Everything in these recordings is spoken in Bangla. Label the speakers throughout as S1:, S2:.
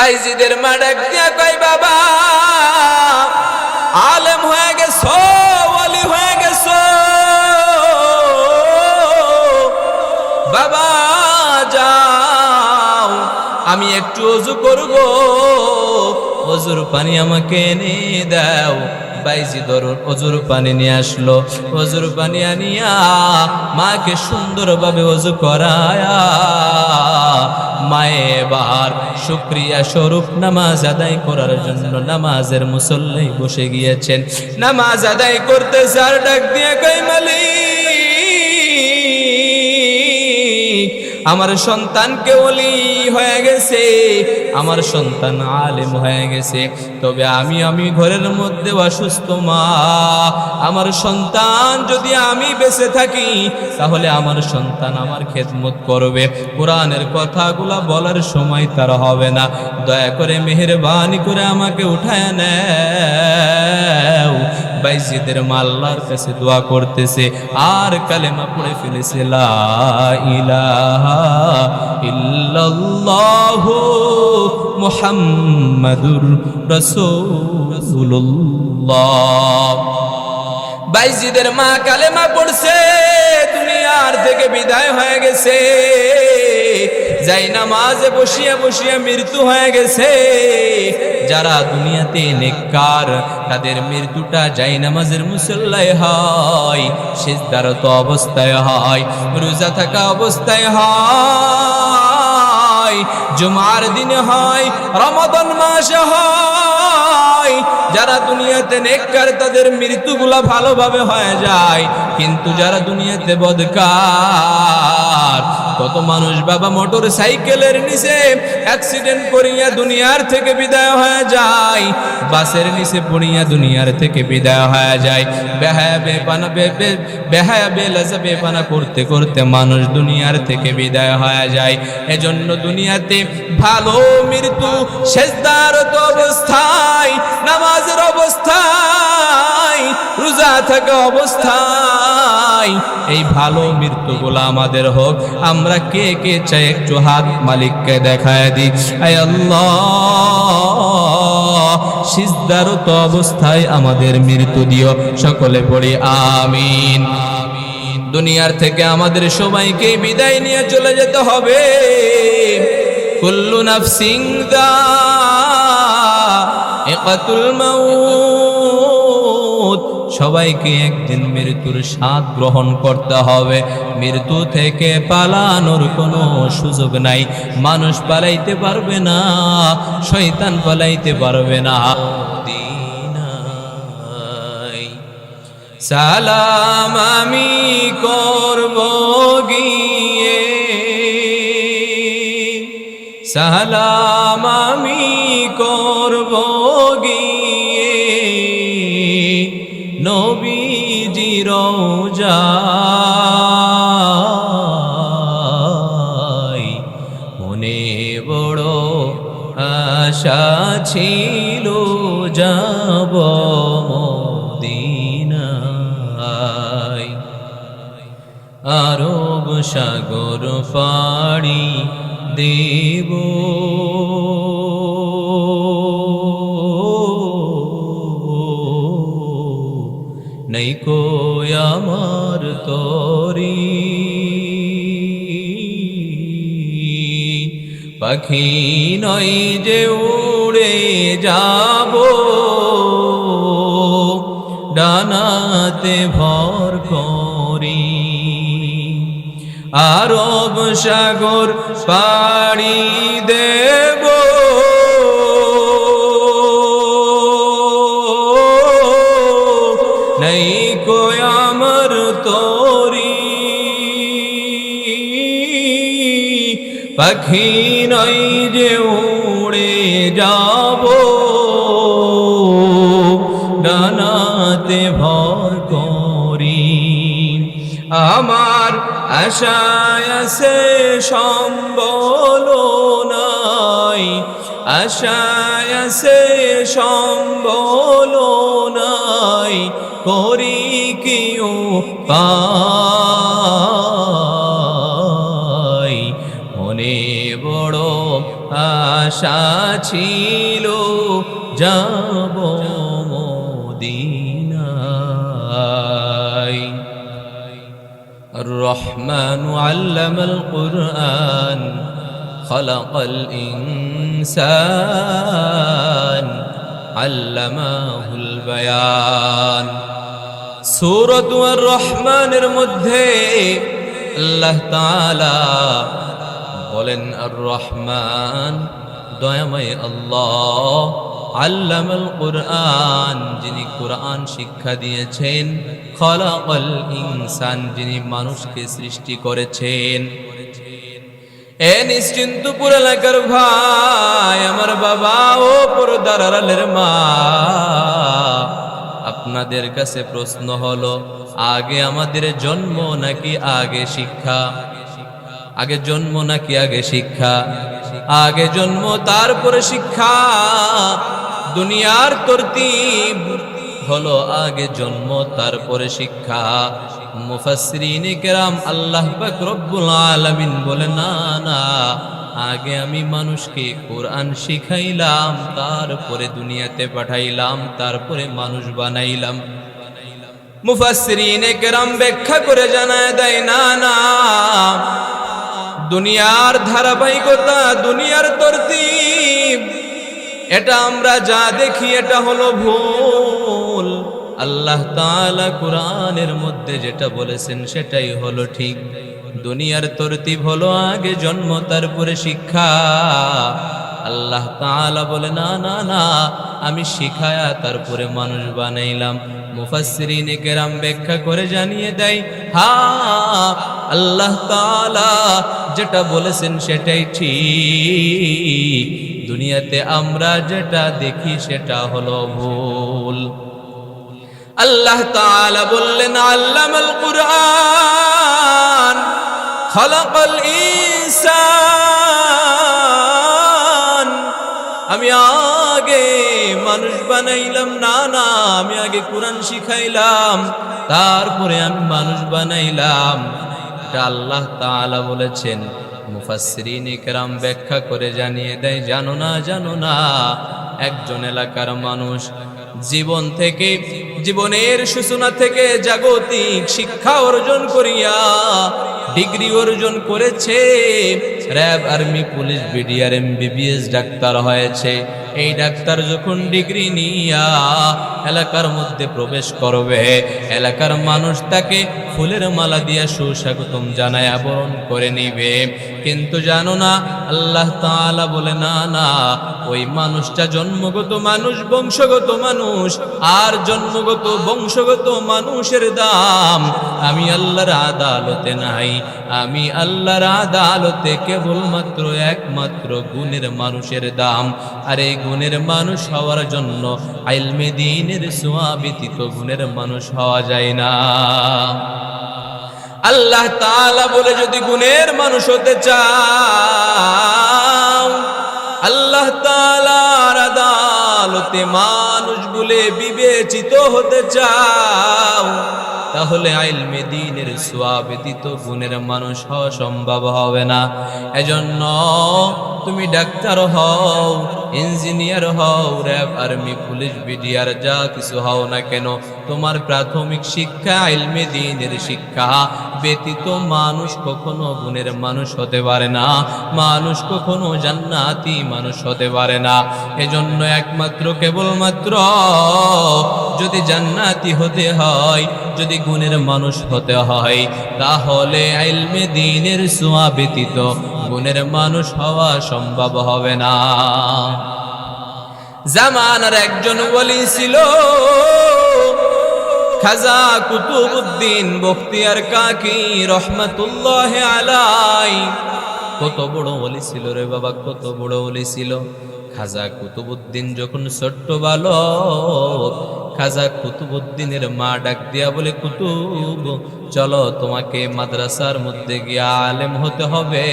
S1: বাইজিদের মা ডাক দিয়া কই বাবা, আলেম হয়ে গেছো, ওলি হয়ে গেছো। বাবা, যাও, আমি একটু অজু করব। অজুর পানি আমাকে এনে দাও। বাইজি ধরুন অজুর পানি নিয়ে আসলো। অজুর পানি আনিয়া মাকে সুন্দরভাবে অজু করায়া মায়ে বাহার শুক্রিয়া স্বরূপ নামাজ আদায় করার জন্য নামাজের মুসল্লাই বসে গিয়েছেন। নামাজ আদায় করতে সার ডাক দিয়ে কই মালিক আমার সন্তানকে ওলি হয়ে গেছে, আমার সন্তান আলেম হয়ে গেছে। তবে আমি আমি ঘরের মধ্যে অসুস্থ মা, আমার সন্তান যদি আমি বেঁচে থাকি, তাহলে আমার সন্তান আমার খেদমত করবে। কোরআনের কথাগুলা বলার সময় তার হবে না। দয়া করে মেহেরবানি করে আমাকে উঠায় নেও। বাইজিদের মাল্লার কাছে দোয়া করতেছে, আর কালেমা পড়ে ফেলেছে, লা রাসূলুল্লাহ। বাইজিদের মা কালেমা পড়ছে, দুনিয়ার থেকে বিদায় হয়ে গেছে। যাই নামাজে বসিয়া বসিয়া মৃত্যু হয়ে গেছে। যারা দুনিয়াতে নেককার, তাদের মৃত্যুটা যাই নামাজের মুসল্লায় হয়, সিজদারত অবস্থায় হয়, রোজা থাকা অবস্থায় হয়, জুমার দিনে হয়, রমদন মাসে হয়। যারা দুনিয়াতে নেককার, তাদের মৃত্যুগুলা ভালোভাবে হয়ে যায়, কিন্তু যারা দুনিয়াতে বদকার কত মানুষ বাবা মোটর সাইকেলের নিচে অ্যাক্সিডেন্ট করিয়া দুনিয়ার থেকে বিদায় হয়ে যায়। বাসের নিচে পড়িয়া দুনিয়ার থেকে বিদায় হয়ে যায়। বেহায়া, বেপানা বেহায়া, বেলাজা, বেপানা করতে করতে মানুষ দুনিয়ার থেকে বিদায় হয়ে যায়। এজন্য দুনিয়াতে ভালো মৃত্যু শেষদারত অবস্থায়, নামাজের অবস্থায়, রোজা থাকা অবস্থায়। এই ভালো মৃত্যুগুলো আমাদের হোক, আমরা কে কে চাই একটু হাত মালিককে দেখায় দিই আল্লাহ, সিজদারত অবস্থায় আমাদের মৃত্যু দিও। সকলে পড়ি, আমিন। দুনিয়ার থেকে আমাদের সবাইকে বিদায় নিয়ে চলে যেতে হবে। দা সবাইকে একদিন মৃত্যুর স্বাদ গ্রহণ করতে হবে। মৃত্যু থেকে পালানোর কোনো সুযোগ নাই। মানুষ পালাইতে পারবে না, শয়তান পালাইতে পারবে না। সালাম আমি করব গিয়ে। সালাম আমি করব গিয়ে। নবীজি রোজাই ছিল যাব মদিনায়। আরব সাগর পাড়ি দেব। নেই কো আমার তরি। পাখি নয় যে উড়ে যাব। ডানাতে ভর করি। আরব সাগর পাড়ি দেব। নেই কো আমার তরি। পাখি নই যে উড়ে ডানাতে ভর করি আমার আশায় আছে সম্বল নাই। আশায় আছে সম্বল নাই। করি কিও পাই। মনে বড় আশা ছিল যাব الرحمن علم القرآن خلق الإنسان علمه البيان سورة الرحمن মধ্যে আল্লাহ তাআলা বলেন আর রহমান দয়াময় আল্লাহ আল্লামাল কোরআন, যিনি কোরআন শিক্ষা দিয়েছেন। খলাকল ইনসান, যিনি মানুষকে সৃষ্টি করেছেন। এ নিশ্চিন্তপুর এলাকার ভাই, আমার বাবা ও পরদার আড়ালের মা। আপনাদের কাছে প্রশ্ন হলো, আগে আমাদের জন্ম নাকি আগে শিক্ষা? আগে জন্ম নাকি আগে শিক্ষা? আগে জন্ম, তারপরে শিক্ষা? দুনিয়ার তরতিব হলো আগে জন্ম, তারপরে শিক্ষা। আল্লাহ রব্বুল বলে, না না, আগে আমি মানুষকে কোরআন শিখাইলাম, তারপরে দুনিয়াতে পাঠাইলাম, তারপরে মানুষ বানাইলাম। মুফাসরিন কেরাম ব্যাখ্যা করে জানায় দেয়, না না, দুনিয়ার ধারাবাহিকতা, দুনিয়ার তরতিব এটা আমরা যা দেখি, এটা হলো ভুল। আল্লাহ তাআলা কোরআনের মধ্যে যেটা বলেছেন, সেটাই হলো ঠিক। দুনিয়ার তরতিব হলো আগে, জন্ম, তারপরে শিক্ষা। আল্লাহ তাআলা বলে, না না না, আমি শিখায়া তারপরে মানুষ বানাইলাম। মুফাসসিরিন কেরাম ব্যাখ্যা করে জানিয়ে দেয়, হা, আল্লাহ তাআলা যেটা বলেছেন, সেটাই ঠিক। দুনিয়াতে আমরা যেটা দেখি সেটা হলো ভুল। আল্লাহ তাআলা বললেন, আল্লামাল কুরআন, খলাকাল ইনসান। আমি আগে মানুষ বানাইলাম, না না, আমি আগে কোরআন শিখাইলাম, তারপরে আমি মানুষ বানাইলাম। আল্লাহ তাআলা বলেছেন। মুফাসসিরিন ইকরাম ব্যাখ্যা করে জানিয়ে দেয়, জানো না জানো না, একজন এলাকার মানুষ জীবন থেকে, জীবনের সূচনা থেকে জাগতিক শিক্ষা অর্জন করিয়া ডিগ্রি অর্জন করেছে। RAB army, police, BDR, MBBS doctor হয়েছে। এই ডাক্তার যখন ডিগ্রি নিয়া এলাকার মধ্যে প্রবেশ করবে, এলাকার মানুষ তাকে ফুলের মালা দিয়া সুস্বাগতম জানায় বরণ করে নিবে। কিন্তু জানো না, আল্লাহ তাআলা বলে, না না, ওই মানুষটা জন্মগত মানুষ, বংশগত মানুষ, আর জন্মগত, বংশগত মানুষের দাম। আমি আল্লাহর আদালতে নাই, আমি আল্লাহর আদালতে কেবলমাত্র একমাত্র গুণের মানুষের দাম। আর এই গুণের মানুষ হওয়ার জন্য আইলমে দিনের সোয়া ব্যতীত গুণের মানুষ হওয়া যায় না। আল্লাহ তালা বলে, যদি গুণের মানুষ হতে চা আল্লাহ তাআলার আদালতে মানুষ বলে বিবেচিত হতে চাও, তাহলে আইল মেদিনের সোয়া ব্যতীত গুণের মানুষ হওয়া সম্ভব হবে না। এজন্য তুমি ডাক্তার হও, ইঞ্জিনিয়ার হও, র্যাব, আর্মি, পুলিশ, বিডিআর, যা কিছু হও না কেন তোমার প্রাথমিক শিক্ষা, ইলমে দিনের শিক্ষা। ব্যতীত মানুষ কখনো গুণের মানুষ হতে পারে না। মানুষ কখনো জান্নাতি মানুষ হতে পারে না। এজন্য একমাত্র, কেবলমাত্র যদি জান্নাতি হতে হয়, যদি গুণের মানুষ হতে হয়, তাহলে ইলমে দিনের সোয়া ব্যতীত গুণের মানুষ হওয়া সম্ভব হবে না। জামানার একজন বলি ছিল। খাজা কুতুবুদ্দিন বখতিয়ার কাকি রহমতুল্লাহ আলাই। কত বড় বলি ছিল রে বাবা, কত বড় বলি ছিল। খাজা কুতুবুদ্দিন যখন ছোট্ট বালক, খাজা কুতুবুদ্দিনের মা ডাক দিয়া বলে, কুতুব, চলো তোমাকে মাদ্রাসার মধ্যে গিয়া আলেম হতে হবে।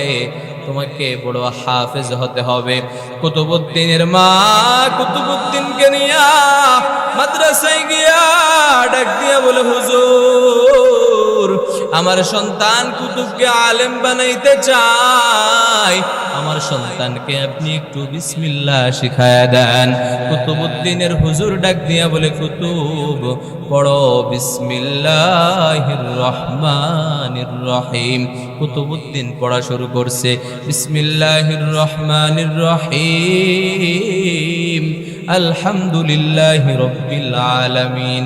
S1: তোমাকে বড় হাফেজ হতে হবে। কুতুবুদ্দিনের মা কুতুবুদ্দিনকে নিয়া মাদ্রাসায় গিয়া ডাক দিয়া বলে, হুজুর আমার সন্তান কুতুবকে আলেম বানাইতে চাই। আমার সন্তানকে আপনি একটু বিসমিল্লাহ শিখায়া দেন। কুতুবুদ্দিনের হুজুর ডাক দিয়া বলে, কুতুব, পড়ো বিসমিল্লাহির রহমানির রহিম কুতুবুদ্দিন পড়া শুরু করছে বিসমিল্লাহির রহমানির রহিম আলহামদুলিল্লাহ রব্বিল আলামিন।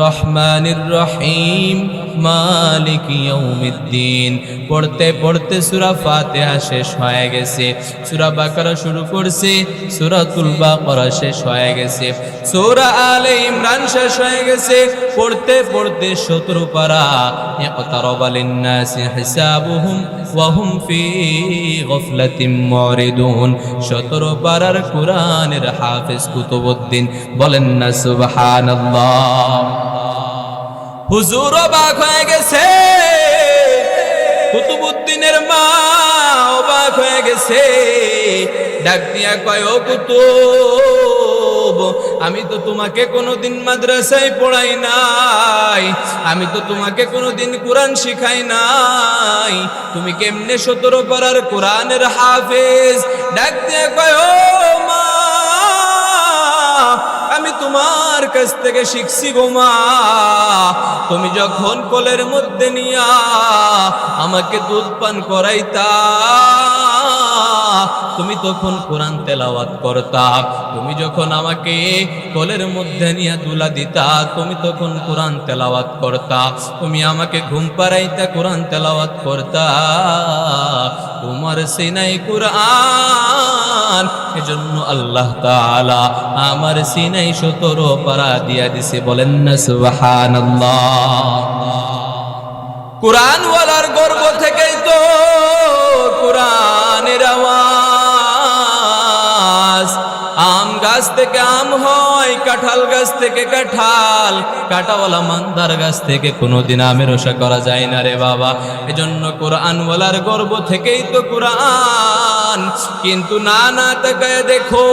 S1: রহমানির রহিম মালিক ইয়াউমিদ্দিন। পড়তে পড়তে সূরা ফাতিহা শেষ হয়ে গেছে। সূরা বাকারা শুরু করছে, সূরাতুল বাকারা শেষ হয়ে গেছে। সূরা আলে ইমরান শেষ হয়ে গেছে। পড়তে পড়তে 17 পারা ইকতারাবা লিন-নাসি হিসাবুহুম, ওয়া হুম ফি গফলাতিন মুরিদুন। 17 পারার কোরআনের হাফেজ কুতুবউদ্দিন বলেন না, সুবহানাল্লাহ। হুজুর অবাক হয়ে গেছে। কুতুবুদ্দিনের মা অবাক হয়ে গেছে। ডাক দিয়া কয়, ও কুতুব, আমি তো তোমাকে কোনোদিন মাদ্রাসায় পড়াই নাই। আমি তো তোমাকে কোনোদিন কোরআন শিখাই নাই। তুমি কেমনে সতেরো পারার কোরআনের হাফেজ? ডাক দিয়া কয়, ও তোমার কাছ থেকে শিখছি গো মা, তুমি যখন কোলের মধ্যে নিয়া আমাকে দুধ পান করাইতা তুমি তখন কোরআন তেলাওয়াত করতা, তুমি যখন আমাকে কোলের মধ্যে নিয়ে তুলা দিতা, তুমি তখন কোরআন তেলাওয়াত করতা, তুমি আমাকে ঘুম পাড়াইতা, কোরআন তেলাওয়াত করতা। তোমার সিনাই কোরআন, এজন্য আল্লাহ তাআলা আমার সিনাই সতেরো পারা দিয়া দিছে, বলেন না সুবহানাল্লাহ। কোরআনওয়ালার গর্ব থেকেই তো কোরআনের গাছ থেকে আম হয়, কাঁঠাল গাছ থেকে কাঁঠাল। কাঁটাওয়ালা মান্দার গাছ থেকে কোনোদিন আমের ওষা করা যায় না রে বাবা। এজন্য কোরআনওয়ালার গর্ব থেকেই তো কোরআন। কিন্তু না না তাকায় দেখো,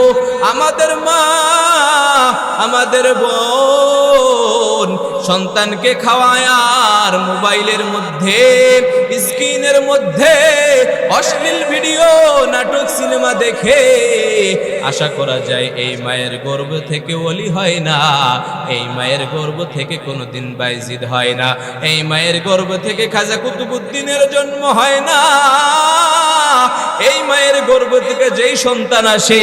S1: আমাদের মা, আমাদের বোন সন্তানকে খাওয়ায় আর মোবাইলের মধ্যে, স্ক্রিনের মধ্যে অশ্লীল ভিডিও, নাটক, সিনেমা দেখে আশা করা যায় এই মায়ের গর্ভ থেকে ওলি হয় না, এই মায়ের গর্ভ থেকে কোনোদিন বাইজিদ হয় না, এই মায়ের গর্ভ থেকে খাজা কুতুবুদ্দিনের জন্ম হয় না। এই মায়ের গর্ভ থেকে যেই সন্তান আসে,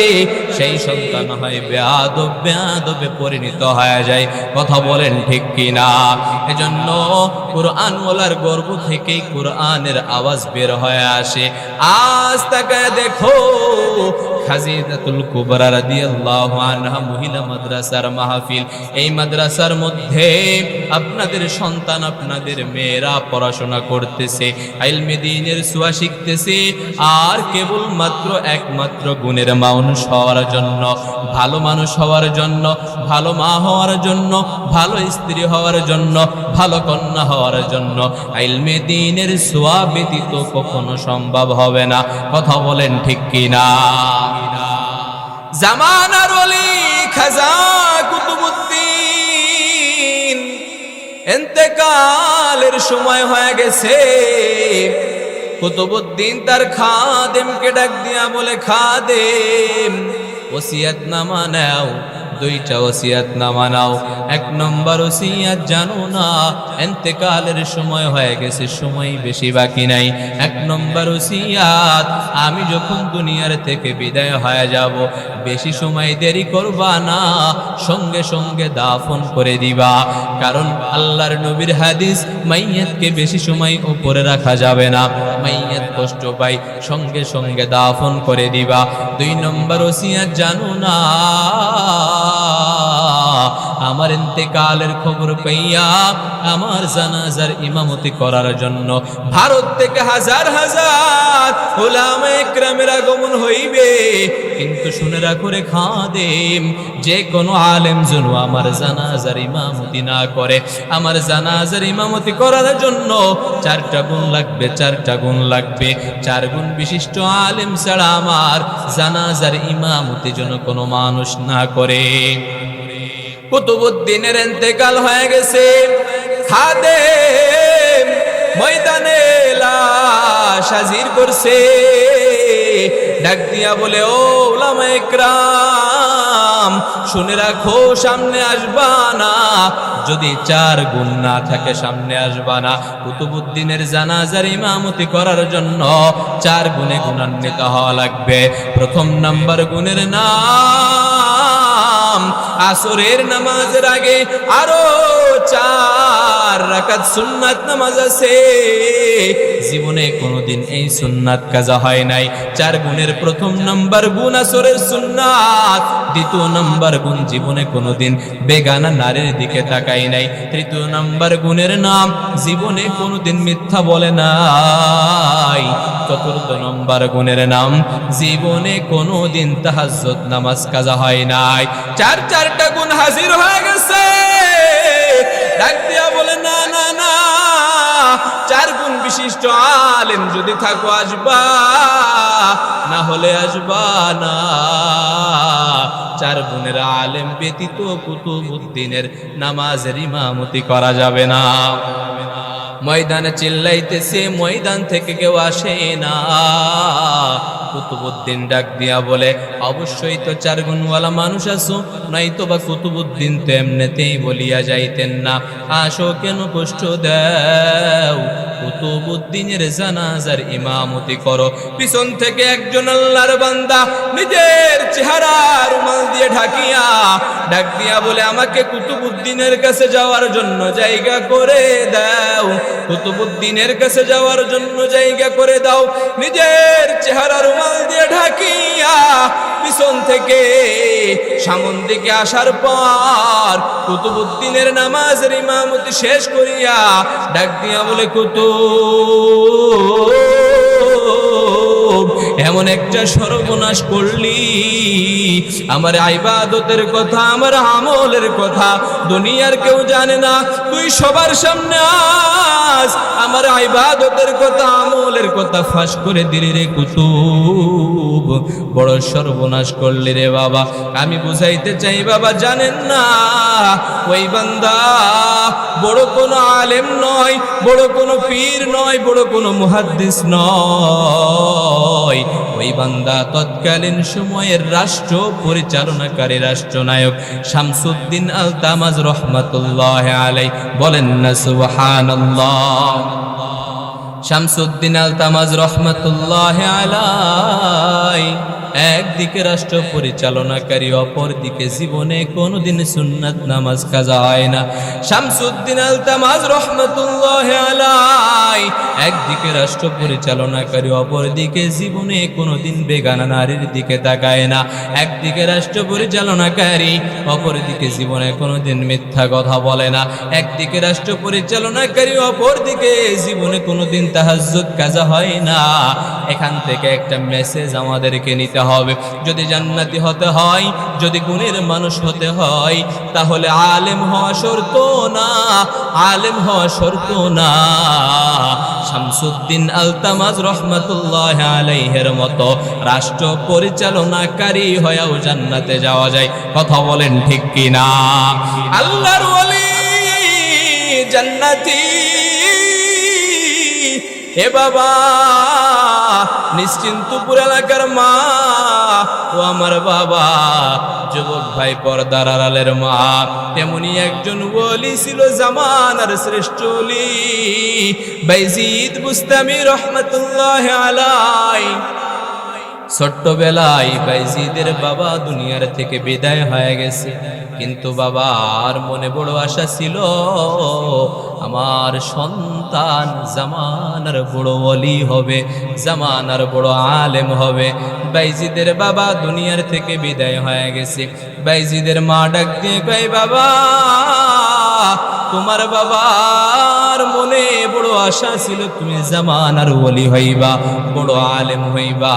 S1: সেই সন্তান হয় বেয়াদব বেয়াদবে পরিণত হয়ে যায়। কথা বলেন ঠিক কিনা? এজন্য কোরআন ওলার গর্ভ থেকেই কোরআনের আওয়াজ বের হয়ে আসে। আজ তাকে দেখো খাজিদাতুল কুবরা রাদিয়াল্লাহু আনহা মহিলা মাদ্রাসার মাহফিল। এই মাদ্রাসার মধ্যে আপনাদের সন্তান, আপনাদের মেয়েরা পড়াশোনা করতেছে ইলমে দ্বীনের সুয়া শিখতেছে, আর কেবল মাত্র একমাত্র গুণের মানুষ হওয়ার জন্য, ভালো মানুষ হওয়ার জন্য, ভালো মা হওয়ার জন্য, ভালো স্ত্রী হওয়ার জন্য, ভালো কন্যা হওয়ার জন্য ইলমে দ্বীনের সুয়া ব্যতীত কখনো সম্ভব হবে না। কথা বলেন ঠিক কিনা? জামানার অলি খাজা কুতুবুদ্দিন। এতেকালের সময় হয়ে গেছে। কুতুবুদ্দিন তার খাদেমকে ডাক দিয়া বলে, খাদেম, ওসিয়াত নামা নাও। দুইটা ওসিয়াত নামা নাও। এক নম্বর ওসিয়াত জানো না এতেকালের সময় হয়ে গেছে, সময় বেশি বাকি নাই। এক নম্বর ওসিয়াত, আমি যখন দুনিয়ার থেকে বিদায় হয়ে যাব, বেশি সময় দেরি করবা না, সঙ্গে সঙ্গে দাফন করে দিবা। কারণ আল্লাহর নবীর হাদিস, মাইয়াতকে বেশি সময় উপরে রাখা যাবে না। মাইয়াত কষ্ট পাই, সঙ্গে সঙ্গে দাফন করে দিবা। দুই নম্বর ওসিয়াত জানো না আমার ইন্তেকালের খবর পাইয়া আমার জানাজার ইমামতি করার জন্য ভারত থেকে হাজার হাজার ওলামা একরামের আগমন হইবে। কিন্তু শুনে রাখো রে খাদেম, যে কোনো আলেম যেন আমার জানাজার ইমামতি না করে, আমার জানাজার ইমামতি করার জন্য চারটা গুণ লাগবে, চারটা গুণ লাগবে। চার গুণ বিশিষ্ট আলেম ছাড়া আমার জানাজার ইমামতি যেন কোনো মানুষ না করে। কুতুবুদ্দিনের এতেকাল হয়ে গেছে। খাদেম ময়দানে লাশ হাজির করছে। ডাক দিয়া বলে, ও ওলামা একরাম, শুনে রাখো, সামনে আসবা না। যদি চার গুণ না থাকে, সামনে আসবা না। কুতুবুদ্দিনের জানাজার ইমামতি করার জন্য চার গুণে গুণান্বিত হওয়া লাগবে। প্রথম নাম্বার গুণের নাম আসরের নামাজের আগে আরও চার রাকাত সুন্নাত নামাজ আছে। জীবনে কোনোদিন এই সুন্নাত কাজা হয় নাই। চার গুণের প্রথম নাম্বার গুণ আসরের সুন্নাত। দ্বিতীয় নাম্বার গুণ জীবনে কোনোদিন বেগানা নারীর দিকে তাকাই নাই। তৃতীয় নাম্বার গুণের নাম জীবনে কোনোদিন মিথ্যা বলে নাই। চতুর্থ নম্বর গুণের নাম জীবনে কোনোদিন তাহাজ্জুদ নামাজ কাজা হয় নাই। চার চারটা গুণ হাজির হয়ে গেছে। ডাক দিয়া বলে, না না না, চার গুণ বিশিষ্ট আলেম যদি থাকো আসবা, না হলে আসবা না। চার গুণের আলেম ব্যতীত কুতুবুদ্দিনের নামাজের ইমামতি করা যাবে না। ময়দানে চিল্লাইতেছে, ময়দান থেকে কেউ আসে না। কুতুবুদ্দিন ডাক দিয়া বলে, অবশ্যই তো চার গুণওয়ালা মানুষ আসো নাই তো বা কুতুবুদ্দিন তো এমনিতেই বলিয়া যাইতেন না। আসো কেন কষ্ট দেও? কুতুবুদ্দিনের জানাজার ইমামতি করো। পিছন থেকে একজন আল্লাহর বান্দা নিজের চেহারা রুমাল দিয়ে ঢাকিয়া, ডাক দিয়া বলে, আমাকে কুতুবুদ্দিনের কাছে যাওয়ার জন্য জায়গা করে দাও। কুতুবুদ্দিনের কাছে যাওয়ার জন্য জায়গা করে দাও। নিজের চেহারা রুমাল দিয়ে ঢাকিয়া পিছন থেকে সামন দিকে আসার পর কুতুবুদ্দিনের নামাজ রিমামতি শেষ করিয়া ডাক দিয়া বলে, কুতুব এমন একটা সর্বনাশ করলি। আমার আইবাদতের কথা, আমার আমলের কথা দুনিয়ার কেউ জানে না। তুই সবার সামনে আস, আমার আইবাদতের কথা, আমলের কথা ফাঁস করে দিলি রে কুতুব। বড় সর্বনাশ করলি রে বাবা। আমি বুঝাইতে চাই, বাবা, জানেন না? ওই বান্দা বড় কোনো আলেম নয়, বড় কোনো পীর নয়, বড় কোনো মুহাদ্দিস নয়। ওই বান্দা তৎকালীন সময়ের রাষ্ট্র পরিচালনাকারী রাষ্ট্রনায়ক শামসুদ্দিন আল তামাজ রহমাতুল্লাহ আলাই বলেন না, সুবহানাল্লাহ। শামসুদ্দিন আল তামাজ রহমতুল্লাহ আলাই, একদিকে রাষ্ট্র পরিচালনাকারী অপর দিকে জীবনে কোনোদিন সুন্নাত নামাজ কাজা হয় না। শামসুদ্দিন আল তামাজ রহমতুল্লাহ আলাই, একদিকে রাষ্ট্র পরিচালনাকারী অপর দিকে জীবনে কোনোদিন বেগানা নারীর দিকে তাকায় না। একদিকে রাষ্ট্র পরিচালনাকারী অপর দিকে জীবনে কোনোদিন মিথ্যা কথা বলে না। একদিকে রাষ্ট্র পরিচালনাকারী অপর দিকে জীবনে কোনোদিন তাহাজ্জুদ কাজা হয় না। এখান থেকে একটা মেসেজ আমাদেরকে নিতে হবে। যদি জান্নাতি হতে হয়, যদি গুণের মানুষ হতে হয়, তাহলে আলেম হওয়া শর্ত না, আলেম হওয়া শর্ত না। শামসুদ্দিন আলতামাজ রহমতুল্লাহ মতো রাষ্ট্র পরিচালনাকারী হয়েও জান্নাতে যাওয়া যায়। কথা বলেন ঠিক কিনা? আল্লাহর জান্নাতি হে বাবা, নিশ্চিন্তপুর এলাকার মা ও আমার বাবা, যুবক ভাই পর্দার আড়ালের মা, তেমনি একজন ওলি ছিল জামানার শ্রেষ্ঠ ওলি। বাইজিদ বুস্তামি রহমতুল্লাহ আলাই ছোট্টবেলায় বাইজিদের বাবা দুনিয়ার থেকে বিদায় হয়ে গেছে। কিন্তু বাবার মনে বড় আশা ছিল, আমার সন্তান জামানার বড় অলি হবে, জামানার বড় আলেম হবে। বাইজিদের বাবা দুনিয়ার থেকে বিদায় হয়ে গেছে। বাইজিদের মা ডাক দিয়ে বাবা তোমার বাবার মনে বড় আশা ছিল, তুমি জামানার ওলি হইবা, বড় আলেম হইবা।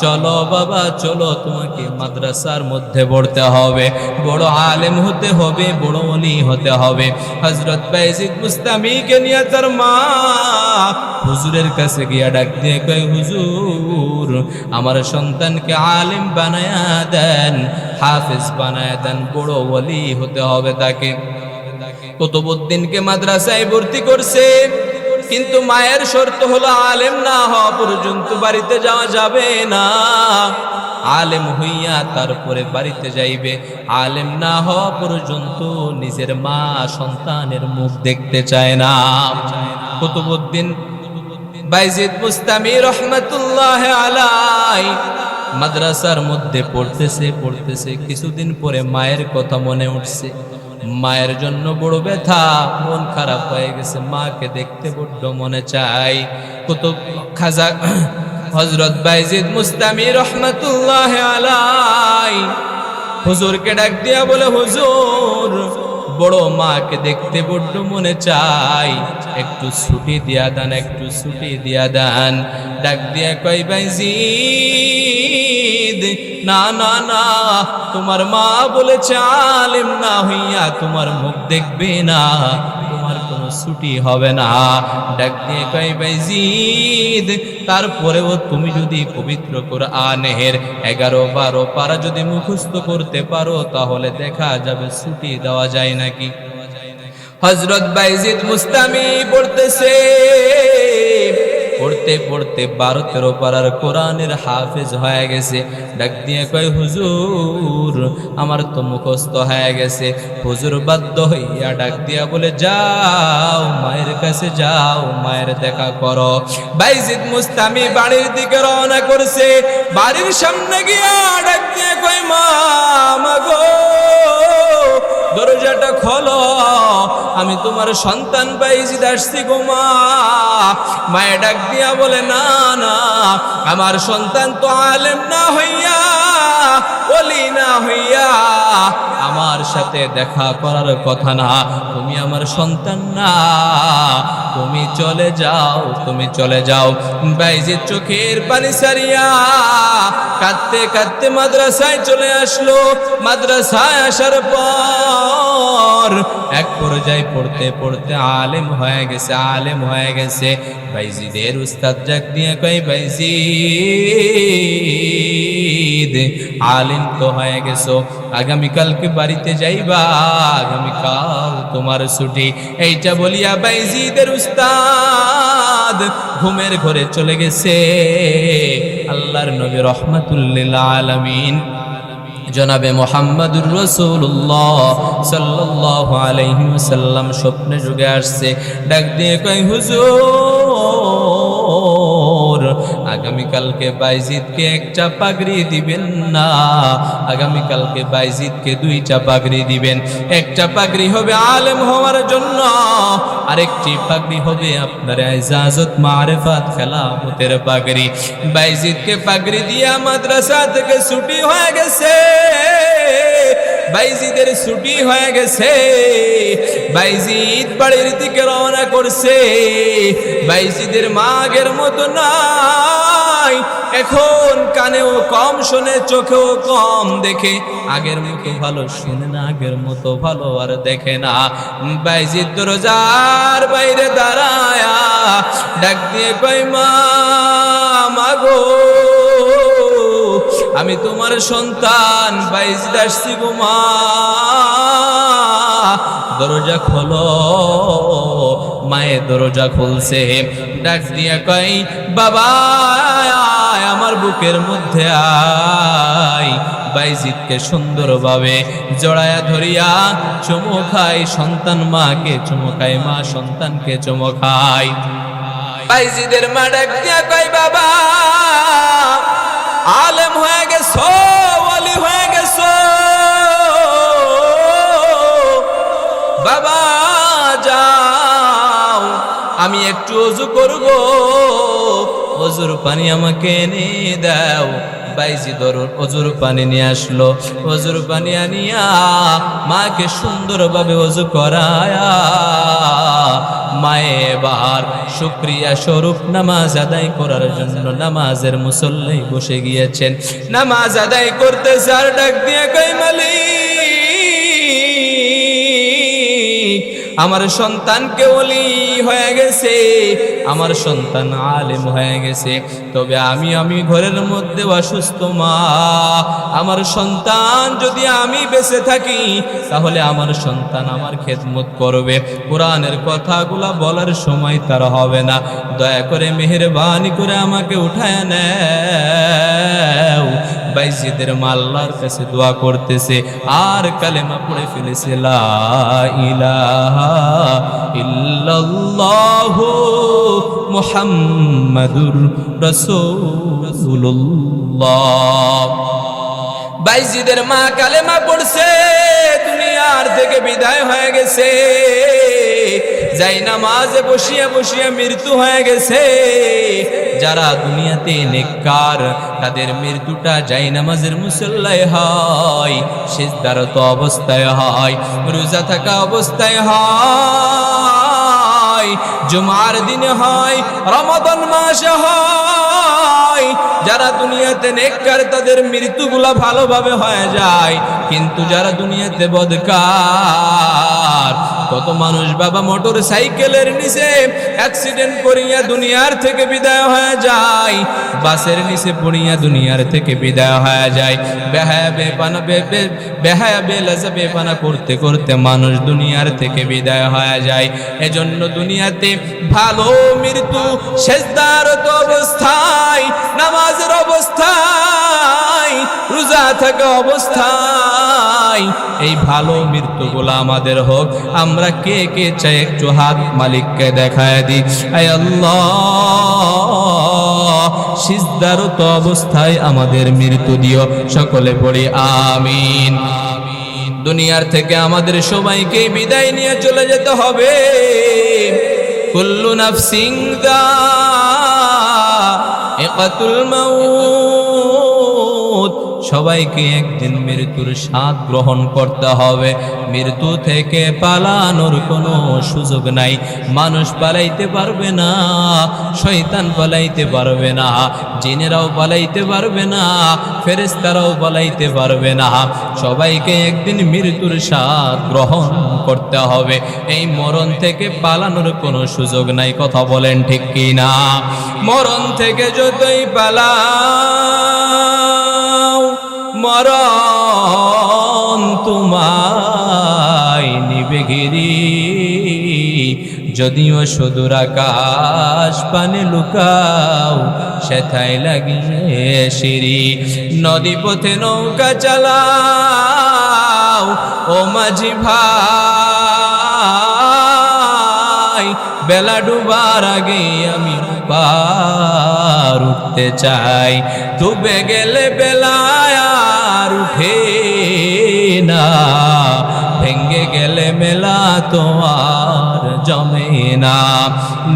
S1: চলো বাবা, চলো, তোমাকে মাদ্রাসার মধ্যে পড়তে হবে। বড় আলেম হতে হবে, বড় অলি হতে হবে। হজরত বাইজিদ মুস্তামিকে নিয়ে তার মা হুজুরের কাছে গিয়া ডাক দিয়ে কয়, হুজুর, আমার সন্তানকে আলেম বানায়া দেন, হাফেজ বানায়া দেন, বড় ওলি হতে হবে তাকে। কুতুবুদ্দিনকে মাদ্রাসায় ভর্তি করছে। কিন্তু মায়ের শর্ত হলো আলেম না হওয়া পর্যন্ত বাড়িতে যাওয়া যাবে না। আলেম হইয়া তারপরে বাড়িতে যাইবে। আলেম না হওয়া পর্যন্ত নিজের মা সন্তানের মুখ দেখতে চায় না। কুতুবুদ্দিন বাইজিদ মুস্তামি রহমতুল্লাহ আলাই মাদ্রাসার মধ্যে পড়তেছে পড়তেছে। কিছুদিন পরে মায়ের কথা মনে উঠছে। মায়ের জন্য বড় ব্যথা, মন খারাপ হয়ে গেছে, মাকে দেখতে বড্ড মনে চাই। কত খাজা হজরত বাইজিদ মুস্তামি রহমতুল্লাহ আলাই হুজুরকে ডাক দিয়া বলে, হুজুর বড় মাকে দেখতে বড্ড মনে চাই। একটু ছুটি দিয়া দান, একটু ছুটি দিয়া দান। ডাক দিয়া কই বাইজিদ, না না না, তোমার মা বলে চালেম না হইয়া তোমার মুখ দেখবে না। ছুটি হবে না। ডাক দিয়ে বাইজিদ, তারপরেও তুমি যদি পবিত্র কোরআনের এগারো বারো পারা যদি মুখস্থ করতে পারো, তাহলে দেখা যাবে ছুটি দেওয়া যায় নাকি? হজরত বাইজিদ মুস্তামি পড়তেছে। পড়তে পড়তে বারো তেরো পাড়ার কোরআনের হাফেজ হয়ে গেছে। ডাক দিয়ে কয়, হুজুর, আমার তো মুখস্থ হয়ে গেছে। হুজুর বাধ্য হইয়া ডাক দিয়া বলে, যাও, মায়ের কাছে যাও, মায়ের দেখা করো। বাইজিদ মুস্তামি বাড়ির দিকে রওনা করছে। বাড়ির সামনে গিয়া ডাক দিয়ে কয়, মা মাগো দরজাটা খোলো। আমি তোমার সন্তান পাইছি দাসি গো মা মায়ে ডাক দিয়া বলে, না না, আমার সন্তান তো আলেম না হইয়া বলি না হইয়া, আমার সাথে দেখা করার কথা না। তুমি আমার সন্তান না। তুমি চলে যাও, তুমি চলে যাও। বাইজের চোখের পানি সারিয়া কাঁদতে কাঁদতে মাদ্রাসায় চলে আসলো। মাদ্রাসায় আসার পর এক পর্যায়ে পড়তে পড়তে আলেম হয়ে গেছে, আলেম হয়ে গেছে। বাইজিদের উস্তাদ জাক দিয়ে কই বাইজিদ, আলেম তো হয়ে গেছো। আগামীকালকে বাড়িতে যাইবা, আগামীকাল তোমার ছুটি। এইটা বলিয়া বাইজিদের উস্তাদ ঘুমের ঘরে চলে গেছে। আল্লাহর নবী রহমাতুল্লিল আলামিন জনাবে মোহাম্মদুর রসুল্লাহ সাল্লাহ আলাইহি সাল্লাম স্বপ্নে যুগে আসছে। ডাক দিয়ে কই হুজুর আগামীকালকে বাইজিদকে একটা পাগড়ি দিবেন না। আগামীকালকে বাইজিদকে দুইটা পাগড়ি দিবেন। একটা পাগড়ি হবে আলেম হওয়ার জন্য, আরেকটি পাগড়ি হবে আপনার এজাজত মারেফাত খেলাফতের পাগড়ি। বাইজিদকে পাগড়ি দিয়া মাদ্রাসা থেকে ছুটি হয়ে গেছে। বাইজিদের ছুটি হয়ে গেছে। বাইজিদ বাড়ির দিকে রওনা করছে। বাইজিদের মাগের মতো নাই। এখন কানেও কম শোনে, চোখেও কম দেখে। আগের মতো ভালো শুনে না, আগের মতো ভালো আর দেখে না। বাইজিদ দরজার বাইরে দাঁড়ায়া ডাক দিয়ে কই মা মাগো আমি তোমার সন্তান বাইজ দাসছি গুমা দরজা খোলো মায়ে দরজা খুলছে। ডাক দিয়া কই বাবা আমার বুকের মধ্যে আয়। বাইজিদকে সুন্দরভাবে জড়ায়া ধরিয়া চুমো খাই সন্তান মাকে চুমো খাই মা সন্তানকে চুমো খাই বাইজিদের মা ডাক দিয়া কই বাবা আলেম হয়ে গেছো ওলি হয়ে গেছো। বাবা, যাও, আমি একটু অজু করব। অজুর পানি আমাকে এনে দাও। বাইজি দরুর অজুর পানি নিয়ে আসলো। অজুর পানি আনিয়া মাকে সুন্দরভাবে অজু করায়া মায়ে বাহার শুক্রিয়া স্বরূপ নামাজ আদায় করার জন্য নামাজের মুসল্লাই বসে গিয়েছেন। নামাজ আদায় করতে চার ডাক দিয়ে কই মালিক আমার সন্তানকে ওলি হয়ে গেছে, আমার সন্তান আলেম হয়ে গেছে। তবে আমি আমি ঘরের মধ্যে অসুস্থ মা, আমার সন্তান যদি আমি বেঁচে থাকি, তাহলে আমার সন্তান আমার খেদমত করবে। কোরআনের কথাগুলা বলার সময় তার হবে না। দয়া করে মেহেরবানি করে আমাকে উঠায় নেও। বাইজিদের মাল্লার কাছে দোয়া করতেছে, আর কালেমা পড়ে ফেলেছে, লা ইলাহা বাইজিদের মা কালেমা পড়ছে, দুনিয়ার থেকে বিদায় হয়ে গেছে, যাই নামাজে বসিয়া বসিয়া মৃত্যু হয়ে গেছে। যারা দুনিয়াতে নেককার, তাদের মৃত্যুটা যাই নামাজের মুসল্লায় হয় সিজদারত অবস্থায় হয়, রোজা থাকা অবস্থায় হয়, জুমার দিনে হয়, রমাদান মাসে হয়। যারা দুনিয়াতে নেককার, তাদের মৃত্যুগুলা ভালোভাবে হয়ে যায়, কিন্তু যারা দুনিয়াতে বদকার কত মানুষ বাবা মোটর সাইকেলের নিচে অ্যাক্সিডেন্ট করিয়া দুনিয়ার থেকে বিদায় হয়ে যায়। বাসের নিচে পড়িয়া দুনিয়ার থেকে বিদায় হয়ে যায়। বেহায়া বেপানা বেহায়া বেলাজা বেপানা করতে করতে মানুষ দুনিয়ার থেকে বিদায় হয়ে যায়। এজন্য দুনিয়াতে ভালো মৃত্যু শেষদারত অবস্থায়, নামাজের অবস্থায়, রোজা থাকা অবস্থায়। এই ভালো মৃত্যুগুলো আমাদের হোক, আমরা কে কে চাই একটু হাত মালিককে দেখায় দিই আয় আল্লাহ, সিজদারত অবস্থায় আমাদের মৃত্যু দিও। সকলে পড়ি, আমিন। দুনিয়ার থেকে আমাদের সবাইকে বিদায় নিয়ে চলে যেতে হবে। কুল্লু নাফসিং দাইকাতুল মাউত। সবাইকে একদিন মৃত্যুর স্বাদ গ্রহণ করতে হবে। মৃত্যু থেকে পালানোর কোনো সুযোগ নাই। মানুষ পালাইতে পারবে না, শয়তান পালাইতে পারবে না, জিনেরাও পালাইতে পারবে না ফেরেস্তারাও পালাইতে পারবে না। সবাইকে একদিন মৃত্যুর স্বাদ গ্রহণ করতে হবে। এই মরণ থেকে পালানোর কোনো সুযোগ নাই, কথা বলেন ঠিক কি না মরণ থেকে যতই পালাও মরণ তোমায় নিবে গিরি। যদিও সুদূর আকাশ পানে লুকাও, সেথায় লাগিয়ে সিঁড়ি। নদী পথে নৌকা চালাও, ও মাঝি ভাই, বেলা ডুবার আগে আমি পার উঠতে চাই। ডুবে গেলে বেলায় আর না। ভেঙ্গে গেলে মেলা তোমার জমে না।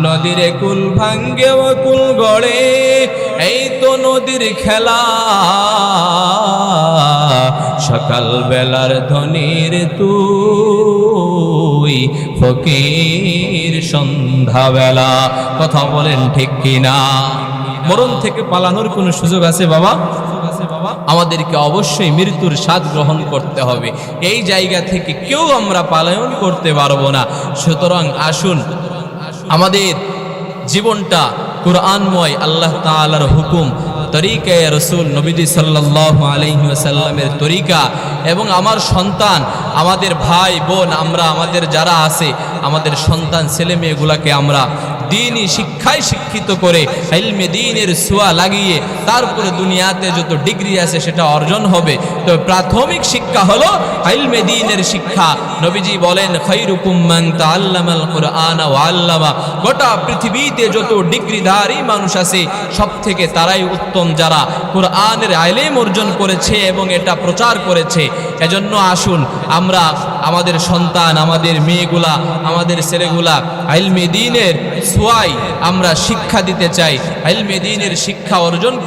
S1: নদীর কুল ভাঙ্গে ও কুল গড়ে, এই তো নদীর খেলা। সকাল বেলার ধনির তুই ফকির সন্ধ্যাবেলা। কথা বলেন ঠিক কিনা? মরণ থেকে পালানোর কোনো সুযোগ আছে বাবা? আমাদেরকে অবশ্যই মৃত্যুর স্বাদ গ্রহণ করতে হবে। এই জায়গা থেকে কেউ আমরা পালায়ন করতে পারব না। সুতরাং আসুন, আমাদের জীবনটা কোরআনময় আল্লাহ তাআলার হুকুম তরিকায় রসুল নবীজি সাল্লাহ আলাইহি ওয়াসাল্লামের তরিকা এবং আমার সন্তান, আমাদের ভাই বোন, আমরা, আমাদের যারা আছে, আমাদের সন্তান, ছেলে মেয়েগুলাকে আমরা দিনই শিক্ষায় শিক্ষিত করে, ইলমে দিনের সোয়া লাগিয়ে তারপরে দুনিয়াতে যত ডিগ্রি আছে সেটা অর্জন হবে। তো প্রাথমিক শিক্ষা হলো ইলমে দিনের শিক্ষা। নবীজি বলেন খৈরুকুম মান তাআল্লামাল কুরআন ওয়া আল্লামা। গোটা পৃথিবীতে যত ডিগ্রিধারী মানুষ আছে সব থেকে তারাই উত্তম যারা কোরআনের আইলেম অর্জন করেছে এবং এটা প্রচার করেছে। এজন্য আসুন আমরা, আমাদের সন্তান, আমাদের মেয়েগুলা, আমাদের ছেলেগুলা আইল মেদিনের সোয়াই আমরা শিক্ষা দিতে চাই। আইল মেদিনের শিক্ষা অর্জন করে